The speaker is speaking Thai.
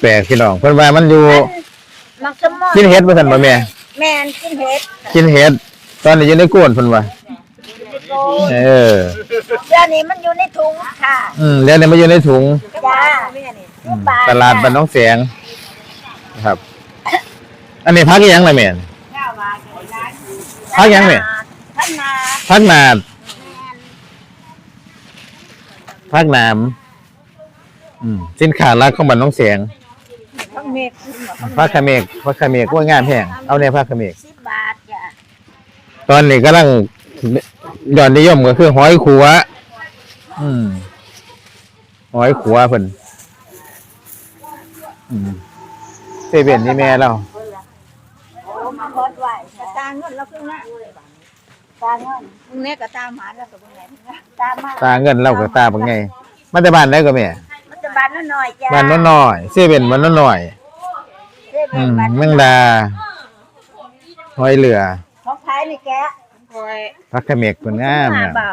แปลกพี่น้องเพิ่นว่ามันอยู่มักสมอกินเฮ็ดบ่ซั่นบ่แม่ แม่นกินเห็ดกินเฮ็ด ตอนนี้อยู่ในโกนเพิ่นว่าโกเออเดี๋ยวนี้มันอยู่ในถุงค่ะอืมแล้วเนี่ยมาอยู่ในถุงจ้าอืมตลาดบ้านน้องแสงนะครับ อันนี้พักอีหยังล่ะแม่นพักยังแม่พักนาพักนาดพักน้ำอืมสินค้าหลักของบ้านน้องแสง พักเมฆพักขะเมกพักขะเมกว่างามแพงเอาแน่พักขะเมกสิบบาทจ้ะตอนนี้กำลังยอดนิยมก็คือหอยขัว อืมหอยขัวเพิ่นอืมเซเว่นนี่แม่เราโอ้มาบดไว้ตางเงินแล้วคือนะตางเงินมึงเนี่ยก็ตามหาแล้วก็บ่ไงตามมาตาเงินเราก็ตาเป็นไงมาแต่บ้านได้ก็แม่ มันจะบานน้อยๆจ้ะบ้านน้อยน้อยๆเซเว่นบ้านน้อยน้อยเด้ๆอืเบิ่มบ้านแมงดาหอยเหลือของขายนี่แกะพักขะเมกเพิ่นงามมาเนี่ยบ่